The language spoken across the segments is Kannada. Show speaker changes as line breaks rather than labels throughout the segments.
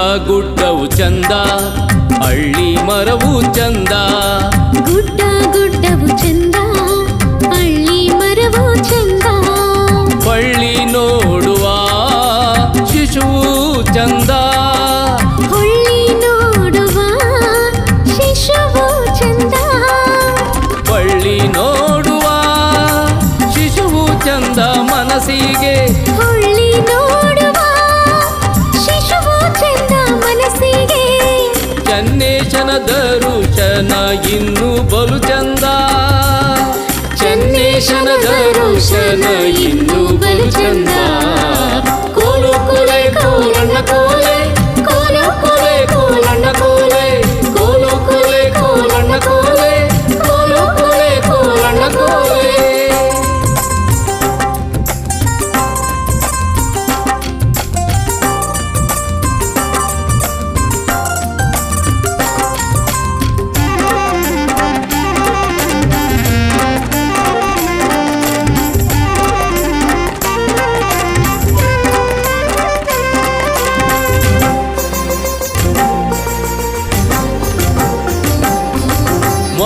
ಗುಡ್ಡವು ಚಂದ ಹಳ್ಳಿ ಮರವು ಚಂದ.
ಗುಡ್ಡ ಗುಡ್ಡವು ಚಂದ ಹಳ್ಳಿ ಮರವು ಚಂದ.
ಬಳ್ಳಿ ನೋಡುವ ಶಿಶುವು ಚಂದ.
ಹೊಳ್ಳಿ ನೋಡುವ ಶಿಶುವು ಚಂದ.
ಪಳ್ಳಿ ನೋಡುವ ಶಿಶುವು ಚಂದ ಮನಸ್ಸಿಗೆ ಚನ್ನೇಶನ ದರುಶನ ಇನ್ನು ಬಲು ಚಂದ ಚನ್ನೇಶನ ದರುಶನ ಇನ್ನು ಬಲು ಚಂದ ಕೋಲು ಕೊಲೆ ಕೋಲಣ್ಣ ಕೋಲೆ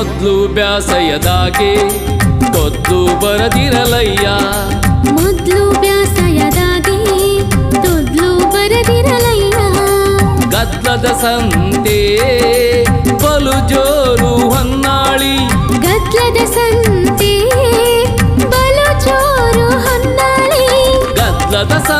ಮೊದ್ಲು ಬ್ಯಾಸಯದಾಗೆ ತೊದ್ದು ಬರದಿರಲಯ್ಯ
ಮೊದ್ಲು ಬ್ಯಾಸಯದಾಗಿ ತೊದ್ಲು ಬರದಿರಲಯ್ಯ
ಗದ್ದದ ಸಂತೆ ಬಲು ಜೋರು ಹೊನ್ನಾಳಿ
ಗದ್ಲದ ಸಂತೆ ಬಲು ಜೋರು ಹೊನ್ನಾಳಿ
ಗದ್ದದ ಸಂತೆ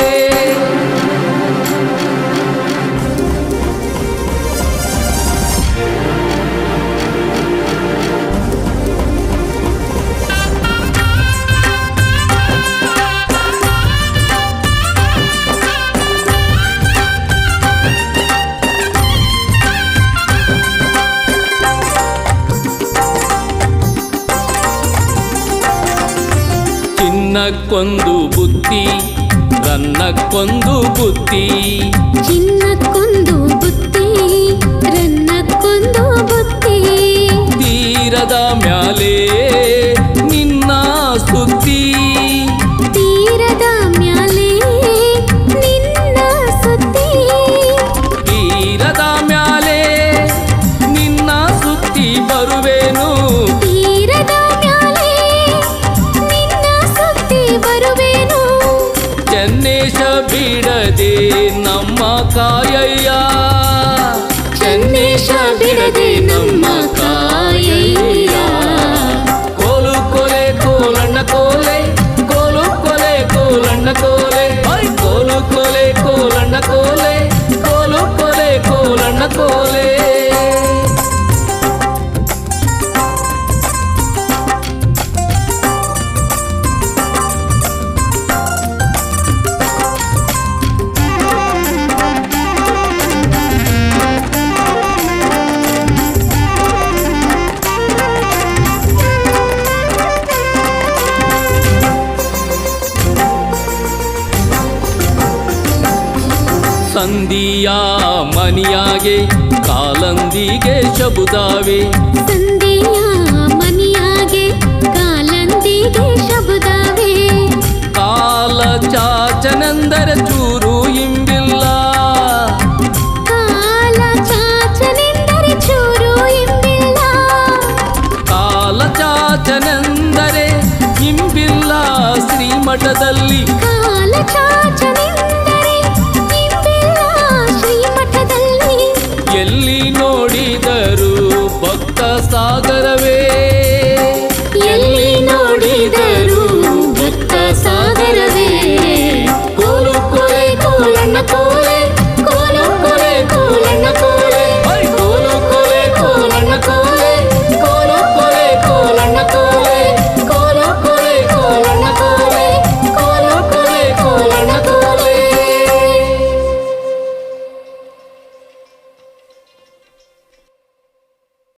ಚಿನ್ನಕ್ಕೊಂದು ಬುತ್ತಿ ರನ್ನಕ್ಕೊಂದು ಬುತ್ತಿ.
ಚಿನ್ನಕ್ಕೊಂದು ಬುತ್ತಿ ರನ್ನಕ್ಕೊಂದು ಬುತ್ತಿ.
ತೀರದ ಮ್ಯಾಲೆ ಬರುವೆನು ಚೆನ್ನೇಶ ಬಿಡದೆ ನಮ್ಮ ಕಾಯಯ್ಯ ಚೆನ್ನೇಶ ಬಿಡದೆ ನಮ್ಮ ಕಾಯಯ್ಯ ಕೋಲು ಕೊಲೆ ಕೋಲಣ್ಣ ಕೋಲೆ ಕೋಲು ಕೊಲೆ ಕೋಲಣ್ಣ ಕೋಲೆ ಸಂಧಿಯ ಮನಿಯಾಗೆ ಕಾಲಂದಿಗೆ ಶಬುದಾವೆ.
ಸಂಧಿಯ ಮನಿಯಾಗೆ ಕಾಲಂದಿಗೆ ಶಬುದಾವೆ.
ಕಾಲ ಚಾಚನಂದರ ಚೂರು ಇಂಬಿಲ್ಲ.
ಕಾಲ ಚಾಚನೆಂದರೆ ಚೂರು ಇಂಬಿಲ್ಲ.
ಕಾಲ ಚಾಚನೆಂದರೆ ಇಂಬಿಲ್ಲ. ಶ್ರೀಮಠದಲ್ಲಿ
ಕಾಲ